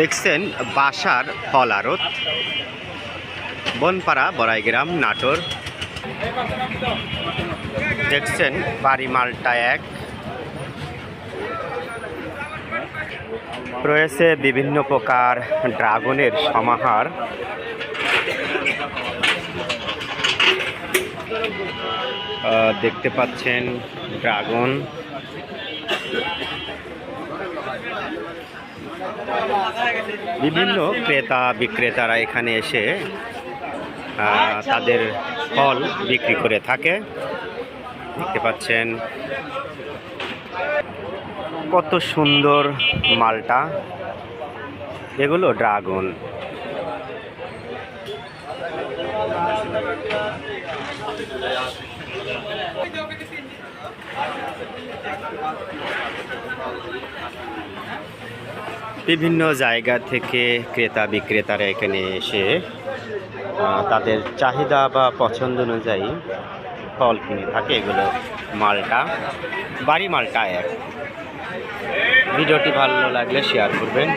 দেখছেন বাসার ফল আড়ত। বনপাড়া, বড়াইগ্রাম, নাটোর। দেখছেন বাড়ি মালটা এক। রয়েছে বিভিন্ন প্রকার ড্রাগনের সমাহার। দেখতে পাচ্ছেন ড্রাগন। বিভিন্ন ক্রেতা বিক্রেতারা এখানে এসে তাদের ফল বিক্রি করে থাকে। দেখতে পাচ্ছেন কত সুন্দর মালটা। এগুলো ড্রাগন। বিভিন্ন জায়গা থেকে ক্রেতা বিক্রেতারা এখানে এসে তাদের চাহিদা বা পছন্দ অনুযায়ী ফল কিনে থাকে। এগুলো মালটা, বাড়ি মালটা এক। ভিডিওটি ভালো লাগলে শেয়ার করবেন।